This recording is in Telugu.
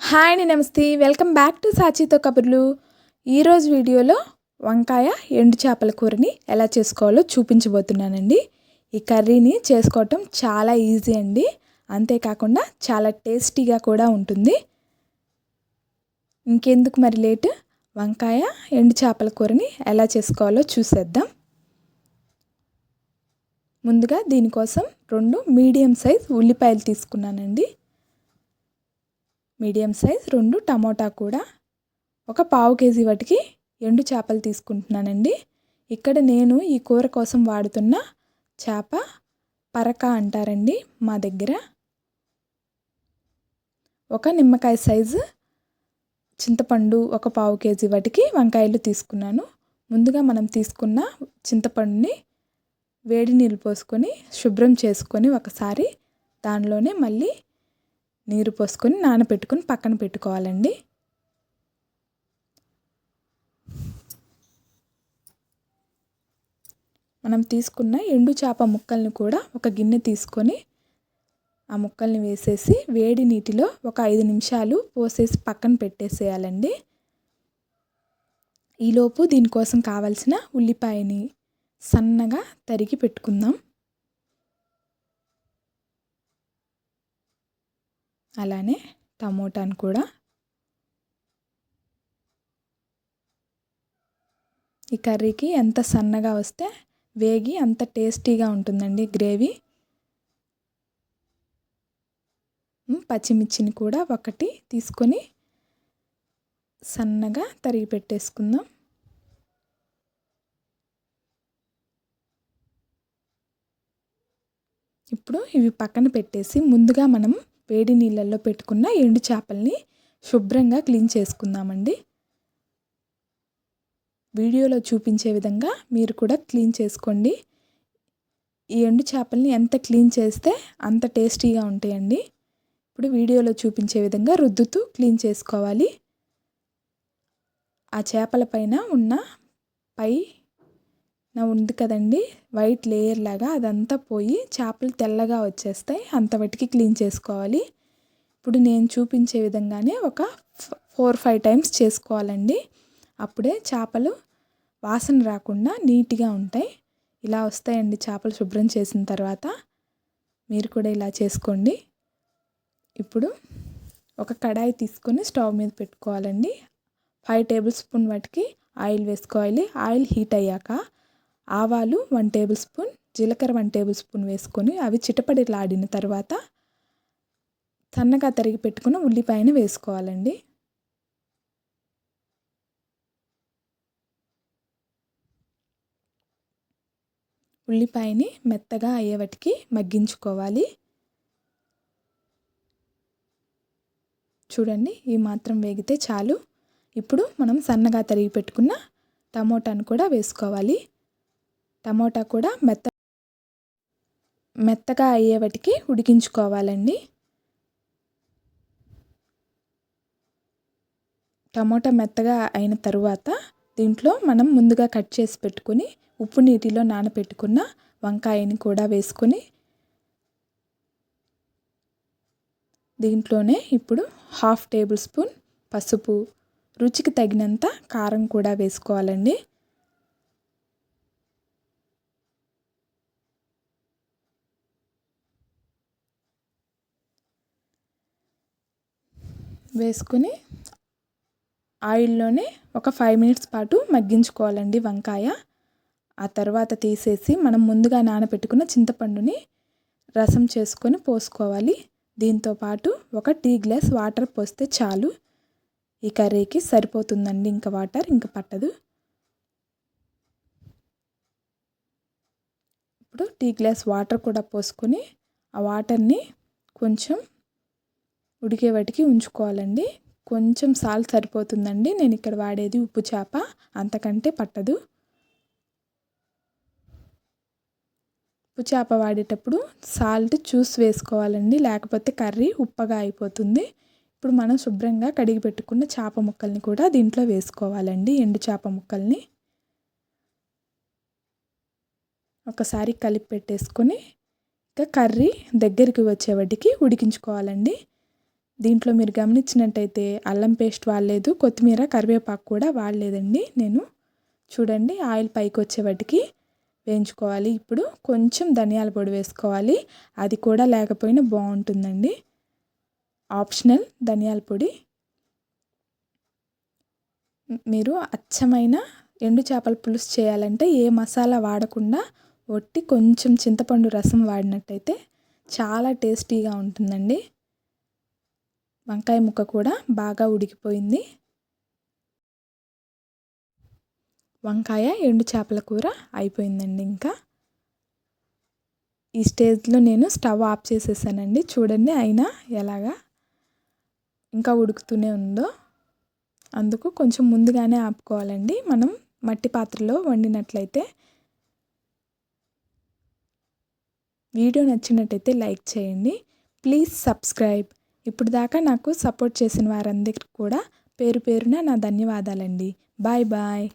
హాయ్ అండి నమస్తే. వెల్కమ్ బ్యాక్ టు సాచితో కబుర్లు. ఈరోజు వీడియోలో వంకాయ ఎండు చేపల కూరని ఎలా చేసుకోవాలో చూపించబోతున్నానండి. ఈ కర్రీని చేసుకోవటం చాలా ఈజీ అండి. అంతేకాకుండా చాలా టేస్టీగా కూడా ఉంటుంది. ఇంకెందుకు మరి లేటు? వంకాయ ఎండు చేపల కూరని ఎలా చేసుకోవాలో చూసేద్దాం. ముందుగా దీనికోసం రెండు మీడియం సైజ్ ఉల్లిపాయలు తీసుకున్నానండి. మీడియం సైజ్ రెండు టమోటా కూడా ఒక పావు కేజీ వాటికి ఎండు చేపలు తీసుకుంటున్నానండి. ఇక్కడ నేను ఈ కూర కోసం వాడుతున్న చేప పరక అంటారండి మా దగ్గర. ఒక నిమ్మకాయ సైజు చింతపండు ఒక పావు కేజీ వాటికి వంకాయలు తీసుకున్నాను. ముందుగా మనం తీసుకున్న చింతపండుని వేడి నీళ్ళు పోసుకొని శుభ్రం చేసుకొని ఒకసారి దానిలోనే మళ్ళీ నీరు పోసుకొని నానబెట్టుకొని పక్కన పెట్టుకోవాలండి. మనం తీసుకున్న ఎండు చేప ముక్కల్ని కూడా ఒక గిన్నె తీసుకొని ఆ ముక్కల్ని వేసేసి వేడి నీటిలో ఒక ఐదు నిమిషాలు పోసేసి పక్కన పెట్టేసేయాలండి. ఈలోపు దీనికోసం కావలసిన ఉల్లిపాయని సన్నగా తరిగి పెట్టుకుందాం. అలానే టమోటాను కూడా. ఈ కర్రీకి ఎంత సన్నగా వస్తే వేగి అంత టేస్టీగా ఉంటుందండి గ్రేవీ. పచ్చిమిర్చిని కూడా ఒకటి తీసుకొని సన్నగా తరిగి పెట్టేసుకుందాం. ఇప్పుడు ఇవి పక్కన పెట్టేసి ముందుగా మనం వేడి నీళ్ళల్లో పెట్టుకున్న ఎండు చేపల్ని శుభ్రంగా క్లీన్ చేసుకుందామండి. వీడియోలో చూపించే విధంగా మీరు కూడా క్లీన్ చేసుకోండి. ఈ ఎండు చేపల్ని ఎంత క్లీన్ చేస్తే అంత టేస్టీగా ఉంటాయండి. ఇప్పుడు వీడియోలో చూపించే విధంగా రుద్దుతూ క్లీన్ చేసుకోవాలి. ఆ చేపల పైన ఉన్న పై ఉంది కదండి. వైట్ లేయర్ లాగా అదంతా పోయి చేపలు తెల్లగా వచ్చేస్తాయి. అంతవటికి క్లీన్ చేసుకోవాలి. ఇప్పుడు నేను చూపించే విధంగానే ఒక ఫోర్ ఫైవ్ టైమ్స్ చేసుకోవాలండి. అప్పుడే చేపలు వాసన రాకుండా నీట్గా ఉంటాయి. ఇలా వస్తాయండి చేపలు శుభ్రం చేసిన తర్వాత. మీరు కూడా ఇలా చేసుకోండి. ఇప్పుడు ఒక కడాయి తీసుకొని స్టవ్ మీద పెట్టుకోవాలండి. ఫైవ్ టేబుల్ స్పూన్ వాటికి ఆయిల్ వేసుకోవాలి. ఆయిల్ హీట్ అయ్యాక ఆవాలు వన్ టేబుల్ స్పూన్ జీలకర్ర వన్ టేబుల్ స్పూన్ వేసుకొని అవి చిటపడిలాడిన తర్వాత సన్నగా తరిగి పెట్టుకున్న ఉల్లిపాయను వేసుకోవాలండి. ఉల్లిపాయని మెత్తగా అయ్యేవటికి మగ్గించుకోవాలి. చూడండి ఈ మాత్రం వేగితే చాలు. ఇప్పుడు మనం సన్నగా తరిగి పెట్టుకున్న టమోటాను కూడా వేసుకోవాలి. టమోటా కూడా మెత్త మెత్తగా అయ్యేవటికి ఉడికించుకోవాలండి. టమోటా మెత్తగా అయిన తరువాత దీంట్లో మనం ముందుగా కట్ చేసి పెట్టుకుని ఉప్పు నీటిలో నానబెట్టుకున్న వంకాయని కూడా వేసుకొని దీంట్లోనే ఇప్పుడు హాఫ్ టేబుల్ స్పూన్ పసుపు రుచికి తగినంత కారం కూడా వేసుకోవాలండి. వేసుకుని ఆయిల్లోనే ఒక ఫైవ్ మినిట్స్ పాటు మగ్గించుకోవాలండి వంకాయ. ఆ తర్వాత తీసేసి మనం ముందుగా నానబెట్టుకున్న చింతపండుని రసం చేసుకొని పోసుకోవాలి. దీంతో పాటు ఒక టీ గ్లాస్ వాటర్ పోస్తే చాలు. ఈ కర్రీకి సరిపోతుందండి. ఇంకా వాటర్ ఇంకా పట్టదు. ఇప్పుడు టీ గ్లాస్ వాటర్ కూడా పోసుకొని ఆ వాటర్ని కొంచెం ఉడికే వాటికి ఉంచుకోవాలండి. కొంచెం సాల్ట్ సరిపోతుందండి. నేను ఇక్కడ వాడేది ఉప్పు చేప. అంతకంటే పట్టదు. ఉప్పు చేప వాడేటప్పుడు సాల్ట్ చూసి వేసుకోవాలండి. లేకపోతే కర్రీ ఉప్పగా అయిపోతుంది. ఇప్పుడు మనం శుభ్రంగా కడిగి పెట్టుకున్న చేప ముక్కల్ని కూడా దీంట్లో వేసుకోవాలండి. ఎండు చేప ముక్కల్ని. ఒకసారి కలిపి పెట్టేసుకొని ఇంకా కర్రీ దగ్గరికి వచ్చేవాటికి ఉడికించుకోవాలండి. దీంట్లో మీరు గమనించినట్టయితే అల్లం పేస్ట్ వాడలేదు కొత్తిమీర కరివేపాకు కూడా వాడలేదండి. నేను చూడండి ఆయిల్ పైకి వచ్చేవాటికి వేయించుకోవాలి. ఇప్పుడు కొంచెం ధనియాల పొడి వేసుకోవాలి. అది కూడా లేకపోయినా బాగుంటుందండి. ఆప్షనల్ ధనియాల పొడి. మీరు అచ్చమైన ఎండు చేపల పులుసు చేయాలంటే ఏ మసాలా వాడకుండా ఒట్టి కొంచెం చింతపండు రసం వాడినట్టయితే చాలా టేస్టీగా ఉంటుందండి. వంకాయ ముక్క కూడా బాగా ఉడికిపోయింది. వంకాయ ఎండు చేపల కూర అయిపోయిందండి ఇంకా. ఈ స్టేజ్లో నేను స్టవ్ ఆఫ్ చేసేసానండి. చూడండి అయినా ఎలాగా ఇంకా ఉడుకుతూనే ఉందో. అందుకు కొంచెం ముందుగానే ఆపుకోవాలండి. మనం మట్టి పాత్రలో వండినట్లయితే వీడియో నచ్చినట్టయితే లైక్ చేయండి. Please subscribe. ఇప్పుడు దాకా నాకు సపోర్ట్ చేసిన వారందరికీ కూడా పేరు పేరున నా ధన్యవాదాలండి. Bye bye.